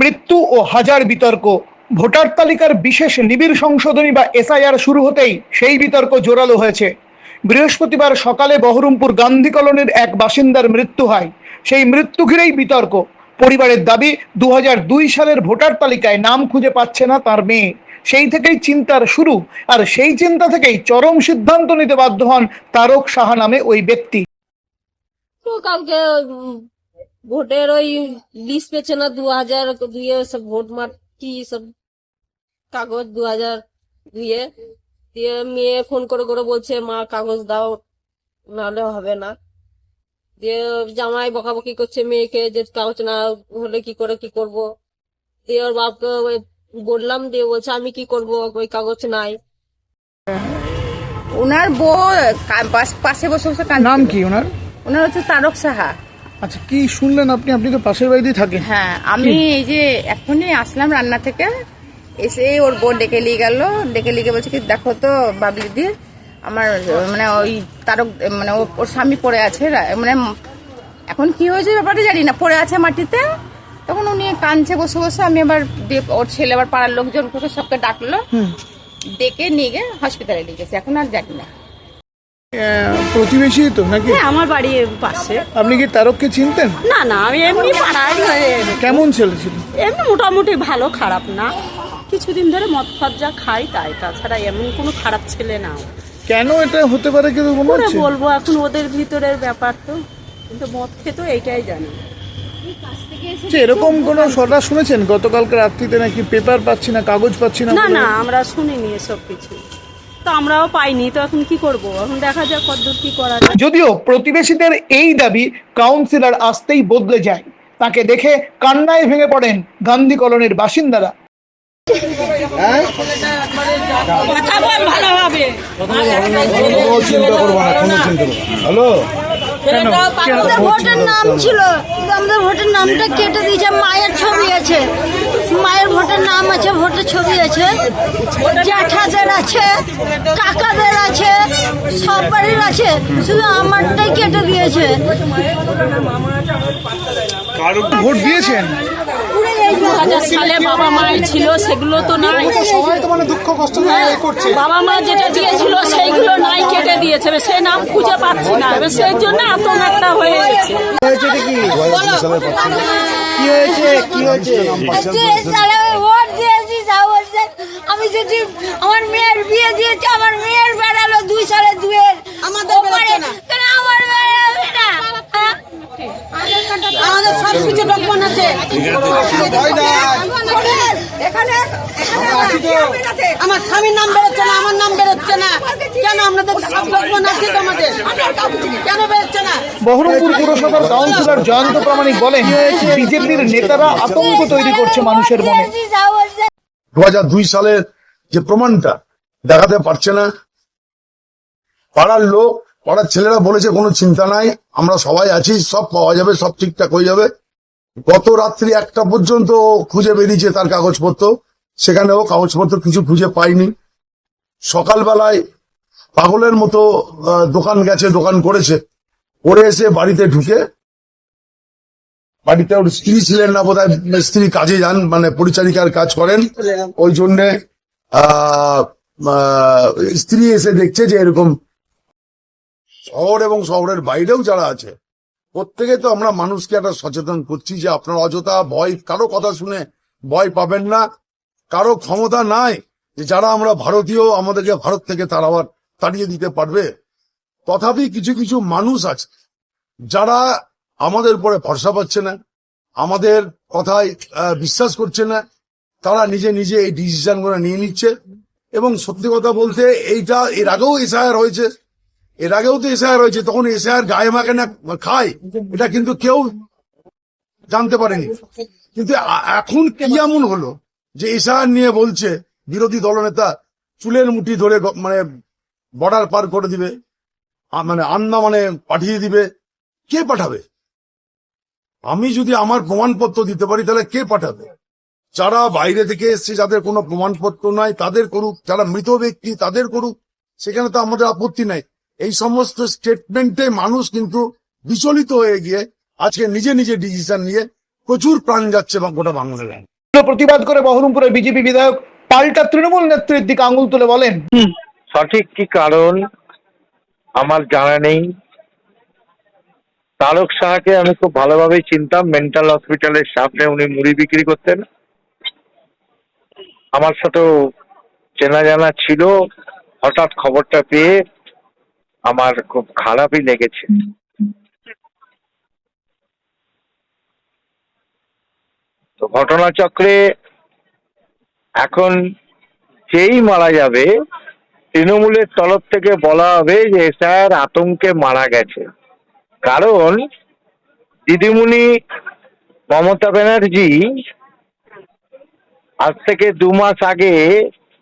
মৃত্যু ও হাজার বিতর্ক। ভোটার তালিকার বিশেষ নিবিড় সংশোধনী বা এসআইআর শুরু হতেই সেই বিতর্ক জোরালো হয়েছে। বৃহস্পতিবার সকালে বহরমপুর গান্ধী কলোনির এক বাসিন্দার মৃত্যু হয়। সেই মৃত্যু ঘিরেই বিতর্ক। পরিবারের দাবি দু হাজার দুই সালের ভোটার তালিকায় নাম খুঁজে পাচ্ছে না তার মেয়ে। সেই থেকেই চিন্তার শুরু, আর সেই চিন্তা থেকেই চরম সিদ্ধান্ত নিতে বাধ্য হন তারক সাহা নামে ওই ব্যক্তি। কালকে ভোটের ওই লিস্ট পেছে না দু হাজার দুইয়ে সব ভোট মার কি সব কাগজ দু হাজার দুইয়ে। দিয়ে মেয়ে ফোন করে করে বলছে মা কাগজ দাও নাহলে হবে না। দিয়ে জামাই বকাবকি করছে মেয়েকে যে কাগজ না হলে কি করে কি করব? দিয়ে ওর বাপকে ওই বললাম দিয়ে বলছে আমি কি করব? ওই কাগজ নাই। ওনার বউ পাশ- পাশে বসে বসে নাম কি ওনার? ওনার হচ্ছে তারক সাহা। আচ্ছা কি শুনলেন আপনি? আপনি তো পাশের বাড়িতেই থাকেন। হ্যাঁ আমি এই যে এখনই আসলাম রান্না থেকে এসে ওর বউ ডেকে নিয়ে গেল। ডেকে নিয়ে বলছে কি দেখো তো বাবলি দি আমার মানে ওই তারক মানে ও- ওর স্বামী পড়ে আছে মানে এখন কি হয়েছে ব্যাপারটা জানি না পড়ে আছে মাটিতে। তখন উনি কাঁদছে বসে বসে আমি আবার ওর ছেলে আবার পাড়ার লোকজন সবকে ডাকলো। ডেকে নিয়ে গিয়ে হসপিটালে নিয়ে গেছে এখন আর জানি না। প্রতিবেশী তো নাকি? হ্যাঁ, আমার বাড়ির পাশে। আপনি কি তারককে চিনতেন? না না আমি এমনি পাড়ায় কেমন ছেলে ছিল? এমনি মোটামুটি ভালো খারাপ না। কিছুদিন ধরে মদ ফদ যা খাই তাই তাছাড়া এমন কোনো খারাপ ছেলে না। কেন এটা হতে পারে কিন্তু মনে হচ্ছে? বলব এখন ওদের ভিতরের ব্যাপার তো। কিন্তু মদ খেতো এইটাই জানি। এরকম কোন সরটা শুনেছেন? গতকালকে রাত্রিতে নাকি পেপার পাচ্ছি না কাগজ পাচ্ছি না না না আমরা শুনিনি এসব কিছু। তো আমরাও পাইনি তো এখন কি করব? এখন দেখা যাক কতদূর কি করা যায়। যদিও প্রতিবেশীদের এই দাবি কাউন্সিলর আসতেই বদলে যায়। তাকে দেখে কান্নায় ভেঙে পড়েন গান্ধী কলোনির বাসিন্দারা। কথা বল ভালোভাবে। কোনো চিন্তা করব না কোনো চিন্তা করব হ্যালো? আমাদের ভোটের নাম ছিল আমাদের ভোটের নামটা কেটে দিয়েছে মায়ের ছবি আছে মায়ের ভোটের নাম আছে ভোটের ছবি আছে জ্যাঠাদের আছে কাকাদের আছে সব বাড়ির আছে শুধু আমারটাই কেটে দিয়েছে। ভোট দিয়েছেন? সালে বাবা মায়ের ছিল সেগুলো তো নাই। সবাই তো মানে দুঃখ কষ্ট করছে। বাবা মা যেটা দিয়েছিল সেইগুলো নাই কেটে দিয়েছে। সেই নাম খুঁজে পাচ্ছি না। এবার সেই জন্য এত একটা হয়ে গেছে। কি? হয়েছে? কি হয়েছে? যে আমি যদি আমার মেয়ের বিয়ে দিয়েছে আমার মেয়ের বেড়ালো দুই সালে দুয়ের। আমাদের আমার হ্যাঁ? আমাদের সব কিছু ডকুমেন্ট আছে। এখানে আমার স্বামীর নাম বেরোচ্ছে না আমার নাম বেরোচ্ছে না। কেন আপনাদের সব ডকুমেন্ট আছে তোমাদের? কেন বেরোচ্ছে না? বহরমপুর পুরসভার কাউন্সিলর জয়ন্ত প্রামাণিক বলেন বিজেপির নেতারা আতঙ্ক তৈরি করছে মানুষের মনে। দু হাজার দুই সালের যে প্রমাণটা দেখাতে পারছে না, পাড়ার লোক, পাড়ার ছেলেরা বলেছে কোনো চিন্তা নাই, আমরা সবাই আছি, সব পাওয়া যাবে, সব ঠিকঠাক হয়ে যাবে। গত রাত্রি একটা পর্যন্ত খুঁজে বেরিয়েছে তার কাগজপত্র সেখানেও কাগজপত্র কিছু খুঁজে পাইনি সকালবেলায় পাগলের মতো দোকান গেছে, দোকান করেছে, করে এসে বাড়িতে ঢুকে বাড়িতে ওর স্ত্রী ছিলেন না বোধহয়, স্ত্রী কাজে যান মানে পরিচারিকার কাজ করেন। ওই জন্যে স্ত্রী এসে দেখছে যে এরকম শহর এবং শহরের বাইরেও যারা আছে, প্রত্যেকে তো আমরা মানুষকে একটা সচেতন করছি যে আপনার অযথা ভয়, কারও কথা শুনে ভয় পাবেন না, কারও ক্ষমতা নাই যে যারা আমরা ভারতীয়, আমাদেরকে ভারত থেকে তারা আবার তাড়িয়ে দিতে পারবে। তথাপি কিছু কিছু মানুষ আছে, যারা আমাদের উপরে ভরসা পাচ্ছে না, আমাদের কথায় বিশ্বাস করছে না, তারা নিজে নিজে এই ডিসিশনগুলো নিয়ে নিচ্ছে। এবং সত্যি কথা বলতে এইটা, এর আগেও এসআইআর হয়েছে, এর আগেও তো এসআইআর হয়েছে, তখন এসআইআর গায়ে মাকে না, খায়, এটা কিন্তু কেউ জানতে পারেনি। কিন্তু এখন কি এমন হলো যে এসআইআর নিয়ে বলছে, বিরোধী দলনেতা চুলের মুঠি ধরে মানে বর্ডার পার করে দিবে মানে আন্না মানে পাঠিয়ে দিবে, কে পাঠাবে? আমি যদি আমার প্রমাণপত্র দিতে পারি তাহলে কে পাঠাবে? যারা বাইরে থেকে এসছে যাদের কোনো প্রমাণপত্র নাই তাদের করুক। যারা মৃত ব্যক্তি তাদের করুক। সেখানে তো আমাদের আপত্তি নাই। এই সমস্ত স্টেটমেন্টে মানুষ কিন্তু বিচলিত হয়ে গিয়ে আজকে নিজে নিজে ডিসিশন নিয়ে প্রচুর প্রাণ যাচ্ছে গোটা বাংলায়। প্রতিবাদ করে বহরমপুরের বিজেপি বিধায়ক পাল্টা তৃণমূল নেতৃত্বের দিকে আঙুল তুলে বলেন। সঠিক কি কারণ? আমার জানা নেই। তারক সাহাকে আমি খুব ভালোভাবেই চিনতাম মেন্টাল হসপিটালের সামনে উনি মুড়ি বিক্রি করতেন। আমার সাথেও চেনা জানা ছিল, হঠাৎ খবরটা পেয়ে আমার খুব খারাপই লেগেছে। তো ঘটনাচক্রে এখন যেই মারা যাবে, তৃণমূলের তরফ থেকে বলা হবে যে, স্যার, আতঙ্কে মারা গেছে। কারণ দিদিমণি মমতা ব্যানার্জি আজ থেকে দু মাস আগে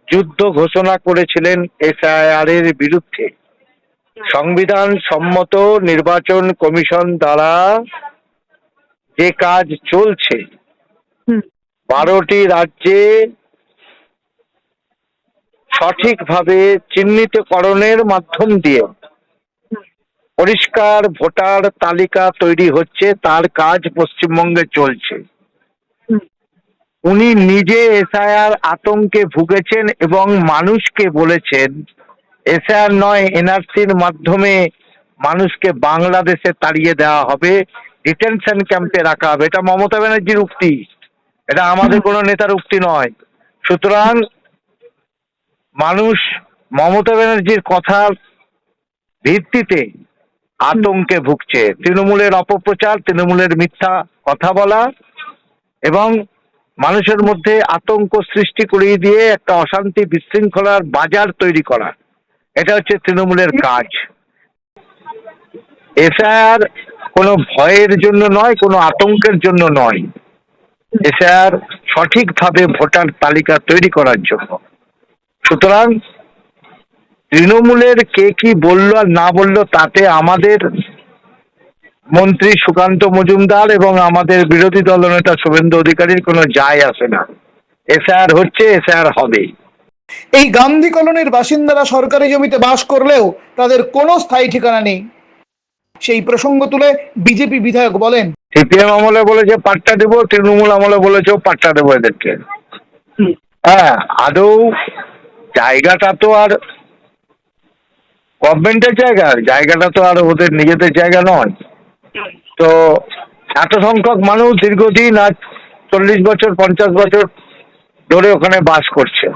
যুদ্ধ ঘোষণা করেছিলেন এসআইআর এর বিরুদ্ধে। সংবিধান সম্মত নির্বাচন কমিশন দ্বারা যে কাজ চলছে বারোটি রাজ্যে সঠিকভাবে চিহ্নিতকরণের মাধ্যম দিয়ে পরিষ্কার ভোটার তালিকা তৈরি হচ্ছে তার কাজ পশ্চিমবঙ্গে চলছে। উনি নিজে এসআইআর আতঙ্কে ভুগেছেন এবং মানুষকে বলেছেন এসআইআর নয় এনআরসির মাধ্যমে মানুষকে বাংলাদেশে তাড়িয়ে দেওয়া হবে ডিটেনশন ক্যাম্পে রাখা হবে। এটা মমতা ব্যানার্জির উক্তি। এটা আমাদের কোনো নেতার উক্তি নয়। সুতরাং মানুষ মমতা ব্যানার্জির কথার ভিত্তিতে আতঙ্কে ভুগছে। তৃণমূলের অপপ্রচার, তৃণমূলের মিথ্যা কথা বলা এবং মানুষের মধ্যে আতঙ্ক সৃষ্টি করিয়ে দিয়ে একটা অশান্তি বিশৃঙ্খলার বাজার তৈরি করা। এটা হচ্ছে তৃণমূলের কাজ। এসআর কোনো ভয়ের জন্য নয়, কোনো আতঙ্কের জন্য নয়। এসআর সঠিকভাবে ভোটার তালিকা তৈরি করার জন্য। সুতরাং তৃণমূলের কে কি বলল আর না বলল তাতে আমাদের মন্ত্রী সুকান্ত মজুমদার এবং আমাদের বিরোধী দলনেতা শুভেন্দু অধিকারীর কোনো যায় আসে না। এসআর হচ্ছে এসআর হবে এই গান্ধী কলোনির বাসিন্দারা সরকারি জমিতে বাস করলেও তাদের কোনো স্থায়ী ঠিকানা নেই। সেই প্রসঙ্গ তুলে বিজেপি বিধায়ক বলেন সিপিএম আমলে বলেছে পাট্টা দেবো তৃণমূল আমলে বলেছেও পাট্টা দেবো এদেরকে। হ্যাঁ আদৌ জায়গাটা তো আর গভর্নমেন্টের জায়গা জায়গাটা তো আর ওদের নিজেদের জায়গা নয়। তো এত সংখ্যক মানুষ দীর্ঘদিন আজ চল্লিশ বছর পঞ্চাশ বছর ধরে ওখানে বাস করছে।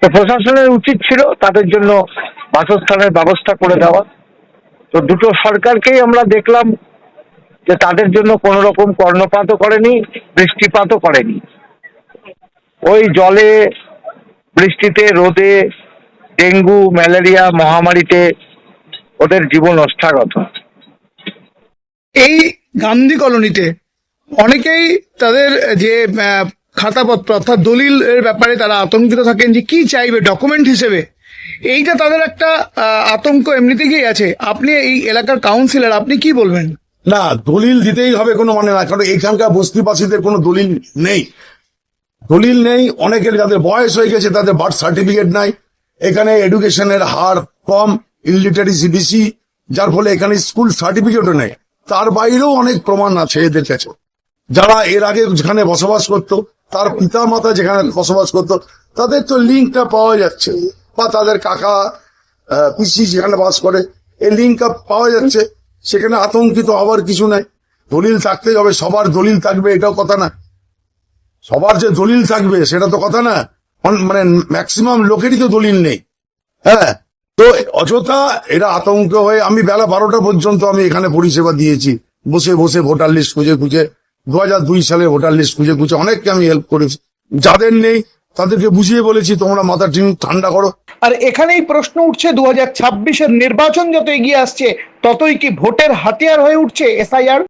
তো প্রশাসনের উচিত ছিল তাদের জন্য বাসস্থানের ব্যবস্থা করে দেওয়া। তো দুটো সরকারকেই আমরা দেখলাম যে তাদের জন্য কোনো রকম কর্ণপাতও করেনি বৃষ্টিপাতও করেনি। ওই জলে বৃষ্টিতে রোদে ডেঙ্গু ম্যালেরিয়া মহামারীতে ওদের জীবন অষ্টাগত এই গান্ধী কলোনিতে অনেকেই তাদের যে খাতাপত্র অর্থাৎ দলিল এর ব্যাপারে তারা আতঙ্কিত থাকেন যে কি চাইবে ডকুমেন্ট হিসেবে। এইটা তাদের একটা আতঙ্ক এমনিতে গিয়ে আছে। আপনি এই এলাকার কাউন্সিলর আপনি কি বলবেন? না দলিল দিতেই হবে কোনো মানে না কারণ এখানকার বস্তিবাসীদের কোনো দলিল নেই। দলিল নেই অনেকের যাদের বয়স হয়ে গেছে তাদের বার্থ সার্টিফিকেট নাই এখানে এডুকেশনের হার কম ইলিটারেসি বেশি যার ফলে এখানে স্কুল সার্টিফিকেটও নেই। তার বাইরেও অনেক প্রমাণ আছে এদের কাছে। যারা এর আগে যেখানে বসবাস করতো, তার পিতা মাতা যেখানে বসবাস করতো, তাদের তো লিঙ্কটা পাওয়া যাচ্ছে। বা তাদের কাকা পিসি যেখানে বাস করে, এই লিঙ্কটা পাওয়া যাচ্ছে। সেখানে আতঙ্কিত হওয়ার কিছু নাই। দলিল থাকতেই হবে, সবার দলিল থাকবে, এটাও কথা না। সবার যে দলিল থাকবে, সেটা তো কথা না। মানে ম্যাক্সিমাম লোকেরই তো দলিল নেই। হ্যাঁ? তো অযথা এরা আতঙ্ক হয়ে আমি বেলা বারোটা পর্যন্ত আমি এখানে পরিষেবা দিয়েছি। বসে বসে ভোটার লিস্ট খুঁজে খুঁজে, দু হাজার দুই সালে ভোটার লিস্ট খুঁজে খুঁজে অনেককে আমি হেল্প করেছি। যাদের নেই, তাদেরকে বুঝিয়ে বলেছি, তোমরা মাথা ঠান্ডা করো। আর এখানেই প্রশ্ন উঠছে, দু হাজার নির্বাচন যত এগিয়ে আসছে, ততই কি ভোটের হাতিয়ার হয়ে উঠছে এসআইআর?